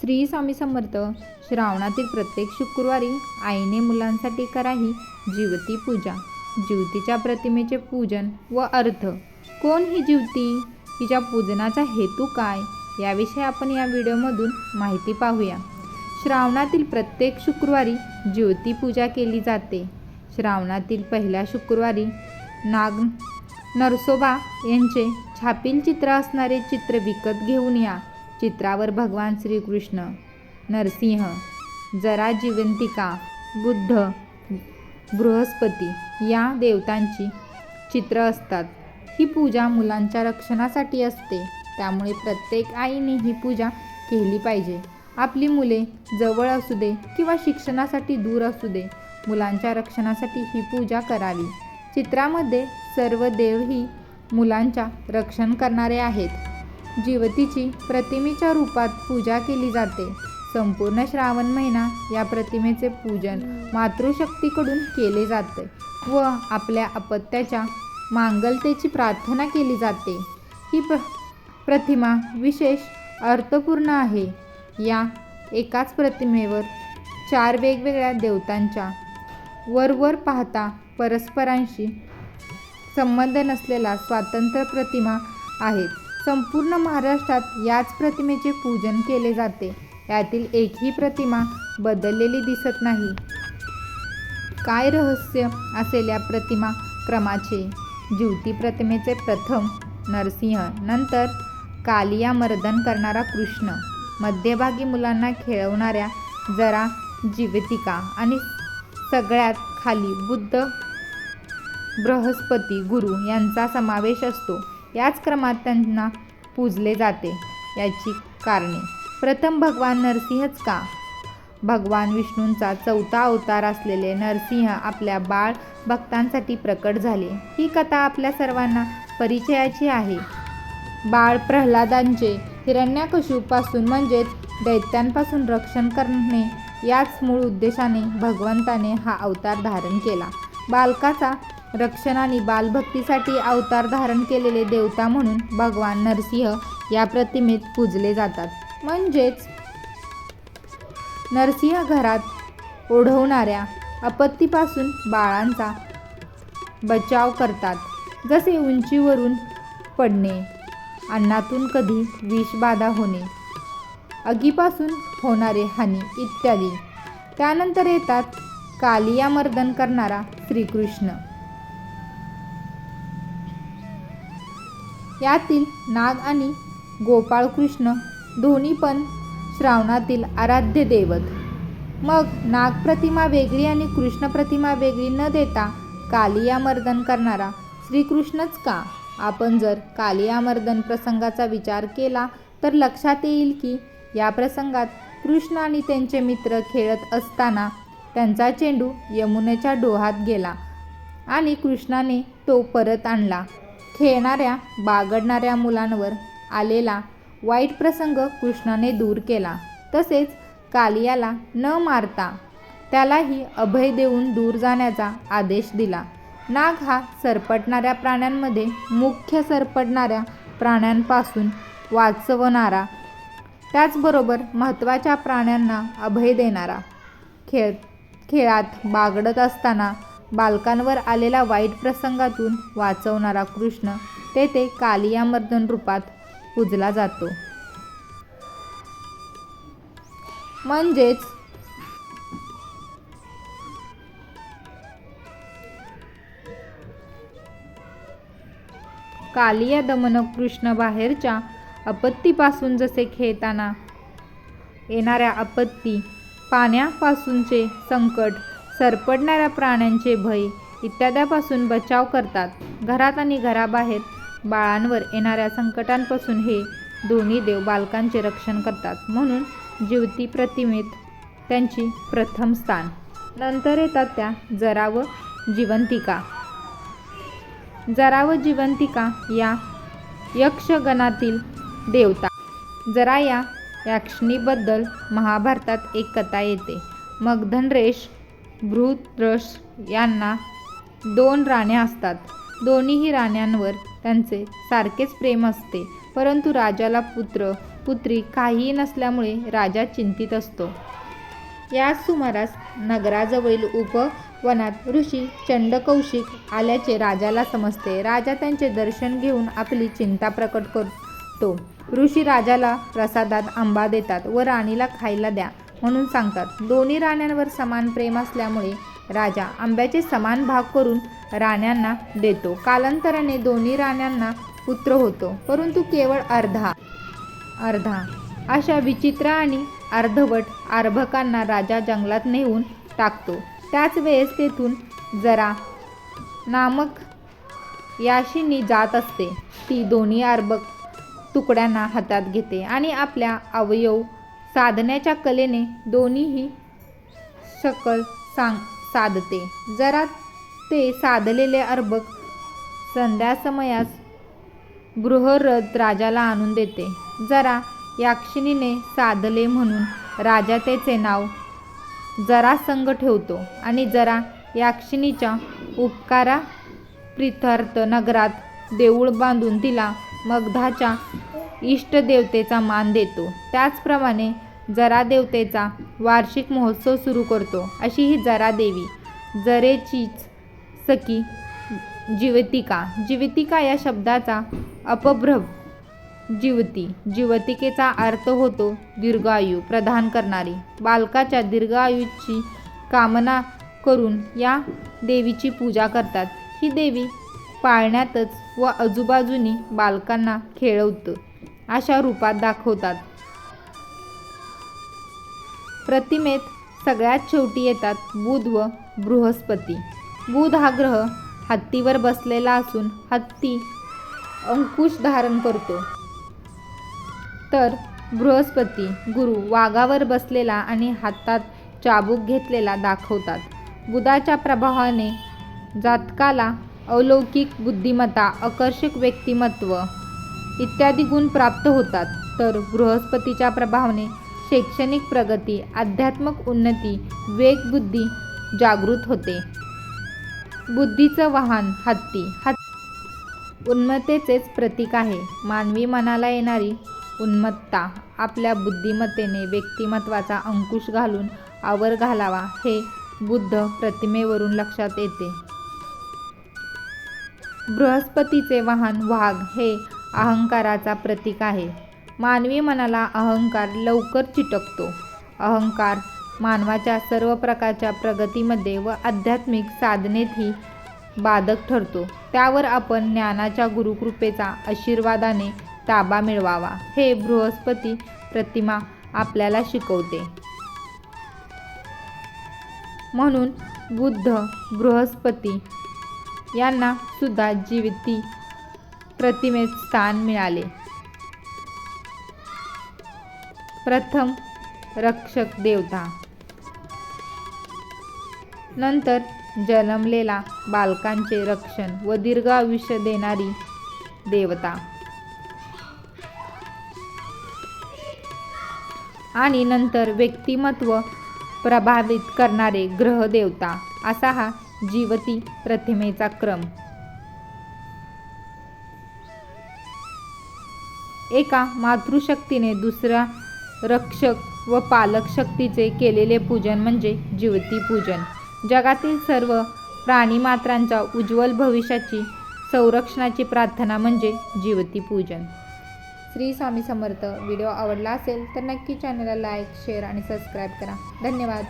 श्री स्वामी समर्थ श्रावणातील प्रत्येक शुक्रवारी आईने मुलांसाठी कराही जीवती पूजा. जीवतीच्या प्रतिमेचे पूजन व अर्थ. कोण ही जीवती? हिच्या पूजनाचा हेतू काय? याविषयी आपण या व्हिडिओमधून माहिती पाहूया. श्रावणातील प्रत्येक शुक्रवारी ज्योती पूजा केली जाते. श्रावणातील पहिल्या शुक्रवारी नाग नरसोबा यांचे छापील चित्र असणारे चित्र विकत घेऊन या. चित्रावर भगवान श्रीकृष्ण नरसिंह जरा जिवंतिका बुद्ध बृहस्पती या देवतांची चित्र असतात. ही पूजा मुलांच्या रक्षणासाठी असते. त्यामुळे प्रत्येक आईने ही पूजा केली पाहिजे. आपली मुले जवळ असू दे किंवा शिक्षणासाठी दूर असू दे मुलांच्या रक्षणासाठी ही पूजा करावी. चित्रामध्ये सर्व देवही मुलांच्या रक्षण करणारे आहेत. जीवतीची प्रतिमेच्या रूपात पूजा केली जाते. संपूर्ण श्रावण महिना या प्रतिमेचे पूजन मातृशक्तीकडून केले जाते व आपल्या अपत्याच्या मांगलतेची प्रार्थना केली जाते. ही प्र प्रतिमा विशेष अर्थपूर्ण आहे. या एकाच प्रतिमेवर चार वेगवेगळ्या देवतांच्या वरवर पाहता परस्परांशी संबंध नसलेला स्वातंत्र्य प्रतिमा आहेत संपूर्ण महाराष्ट्रात याच प्रतिमेचे पूजन केले जाते. यातील एकही प्रतिमा बदललेली दिसत नाही. काय रहस्य असेल या प्रतिमा क्रमाचे? ज्युती प्रतिमेचे प्रथम नरसिंह नंतर कालिया मर्दन करणारा कृष्ण. मध्यभागी मुलांना खेळवणाऱ्या जरा जीवितिका आणि सगळ्यात खाली बुद्ध बृहस्पती गुरु यांचा समावेश असतो. याच क्रमात त्यांना पूजले जाते. याची कारणे. प्रथम भगवान नरसिंहच का? भगवान विष्णूंचा चौथा अवतार असलेले नरसिंह आपल्या बाळ भक्तांसाठी प्रकट झाले. ही कथा आपल्या सर्वांना परिचयाची आहे. बाळ प्रल्हादांचे हिरण्याकशूपासून म्हणजेच दैत्यांपासून रक्षण करणे याच मूळ उद्देशाने भगवंताने हा अवतार धारण केला. बालकाचा रक्षण आणि बालभक्तीसाठी अवतार धारण केलेले देवता म्हणून भगवान नरसिंह या प्रतिमेत पूजले जातात. म्हणजेच नरसिंह घरात ओढवणाऱ्या आपत्तीपासून बाळांचा बचाव करतात. जसे उंचीवरून पडणे अन्नातून कधी विषबाधा होणे आगीपासून होणारे हानी इत्यादी. त्यानंतर येतात कालिया मर्दन करणारा श्रीकृष्ण. यातील नाग आणि गोपाळकृष्ण दोन्ही पण श्रावणातील आराध्य दैवत. मग नाग प्रतिमा वेगळी आणि कृष्ण प्रतिमा वेगळी न देता कालियामर्दन करणारा श्रीकृष्णच का? आपण जर कालियामर्दन प्रसंगाचा विचार केला तर लक्षात येईल की या प्रसंगात कृष्ण आणि त्यांचे मित्र खेळत असताना त्यांचा चेंडू यमुनेच्या डोहात गेला आणि कृष्णाने तो परत आणला. खेळणाऱ्या बागडणाऱ्या मुलांवर आलेला वाईट प्रसंग कृष्णाने दूर केला. तसेच कालियाला न मारता त्यालाही अभय देऊन दूर जाण्याचा आदेश दिला. नाग हा सरपटणाऱ्या प्राण्यांमध्ये मुख्य सरपटणाऱ्या प्राण्यांपासून वाचवणारा त्याचबरोबर महत्त्वाच्या प्राण्यांना अभय देणारा. खेळ खेळात बागडत असताना बालकांवर आलेला वाईट प्रसंगातून वाचवणारा कृष्ण तेथे कालियामर्दन रूपात पूजला जातो. म्हणजेच कालिया दमन कृष्ण बाहेरच्या आपत्तीपासून जसे खेळताना येणाऱ्या आपत्ती पाण्यापासूनचे संकट सरपडणाऱ्या प्राण्यांचे भय इत्याद्यापासून बचाव करतात. घरात आणि घराबाहेर बाळांवर येणाऱ्या संकटांपासून हे दोन्ही देव बालकांचे रक्षण करतात. म्हणून ज्योती प्रतिमेत त्यांची प्रथम स्थान. नंतर येतात त्या जरा व जिवंतिका. जरा व जिवंतिका या यक्षगणातील देवता. जरा या याक्षणीबद्दल महाभारतात एक कथा येते. मग धनरेश यांना दोन राण्या असतात. दोन्हीही राण्यांवर त्यांचे सारखेच प्रेम असते. परंतु राजाला पुत्र पुत्री काहीही नसल्यामुळे राजा चिंतित असतो. याच सुमारास नगराजवळील उपवनात ऋषी चंडकौशिक आल्याचे राजाला समजते. राजा त्यांचे दर्शन घेऊन आपली चिंता प्रकट करतो. ऋषी राजाला प्रसादात आंबा देतात व राणीला खायला द्या. म्हणून सांगतात. दोन्ही राण्यांवर समान प्रेम असल्यामुळे राजा आंब्याचे समान भाग करून राण्यांना देतो. कालांतराने दोन्ही राण्यांना पुत्र होतो. परंतु केवळ अर्धा अर्धा. अशा विचित्र आणि अर्धवट अर्भकांना राजा जंगलात नेऊन टाकतो. त्याच वेळेस तेथून जरा नामक याशिनी जात असते. ती दोन्ही आर्भक तुकड्यांना हातात घेते आणि आपल्या अवयव साधण्याच्या कलेने दोन्हीही शकल सांग साधते. जरा ते साधलेले अर्भक संध्यासमयास गृहरथ राजाला आणून देते. जरा याक्षिणीने साधले म्हणून राजा त्याचे नाव जरासंग ठेवतो आणि जरा याक्षिणीच्या उपकारा प्रित्यर्थ नगरात देऊळ बांधून तिला मगधाच्या इष्टदेवतेचा मान देतो. त्याचप्रमाणे जरा देवतेचा वार्षिक महोत्सव सुरू करतो अशी ही जरा देवी. जरेचीच सखी जिवतिका. जिवतिका या शब्दाचा अपभ्रभ जीवती. जीवतिकेचा अर्थ होतो दीर्घायू प्रदान करणारी. बालकाच्या दीर्घायूची कामना करून या देवीची पूजा करतात. ही देवी पाळण्यातच व आजूबाजूनी बालकांना खेळवतं अशा रूपात दाखवतात. प्रतिमेत सगळ्यात शेवटी येतात बुध व बृहस्पती. बुध हा ग्रह हत्तीवर बसलेला असून हत्ती अंकुश धारण करतो. तर बृहस्पती गुरु वाघावर बसलेला आणि हातात चाबूक घेतलेला दाखवतात. बुधाच्या प्रभावाने जातकाला अलौकिक बुद्धिमत्ता आकर्षक व्यक्तिमत्व इत्यादी गुण प्राप्त होतात. तर बृहस्पतीच्या प्रभावाने शैक्षणिक प्रगती आध्यात्मिक उन्नती वेगबुद्धी जागृत होते. बुद्धीचं वाहन हत्ती. हत् उन्मत्तेचेच प्रतीक आहे. मानवी मनाला येणारी उन्मत्ता आपल्या बुद्धिमत्तेने व्यक्तिमत्वाचा अंकुश घालून आवर घालावा हे बुद्ध प्रतिमेवरून लक्षात येते. बृहस्पतीचे वाहन वाघ हे अहंकाराचा प्रतीक आहे. मानवी मनाला अहंकार लवकर चिटकतो. अहंकार मानवाच्या सर्व प्रकारच्या प्रगतीमध्ये व आध्यात्मिक साधनेतही बाधक ठरतो. त्यावर आपण ज्ञानाच्या गुरुकृपेचा आशीर्वादाने ताबा मिळवावा हे बृहस्पती प्रतिमा आपल्याला शिकवते. म्हणून बुद्ध बृहस्पती यांना सुद्धा जीविती प्रतिमेत स्थान मिळाले. प्रथम रक्षक देवता. नंतर जन्मलेला बालकांचे रक्षण व दीर्घ आयुष्य देणारी देवता. आणि नंतर व्यक्तिमत्व प्रभावित करणारे ग्रह देवता. असा हा जीवती प्रतिमेचा क्रम. एका मातृशक्तीने दुसरा रक्षक व पालक शक्तीचे केलेले पूजन म्हणजे जीवती पूजन. जगातील सर्व प्राणीमात्रांच्या उज्ज्वल भविष्याची संरक्षणाची प्रार्थना म्हणजे जीवती पूजन. श्री स्वामी समर्थ. व्हिडिओ आवडला असेल तर नक्की चॅनलला लाईक शेअर आणि सबस्क्राईब करा. धन्यवाद.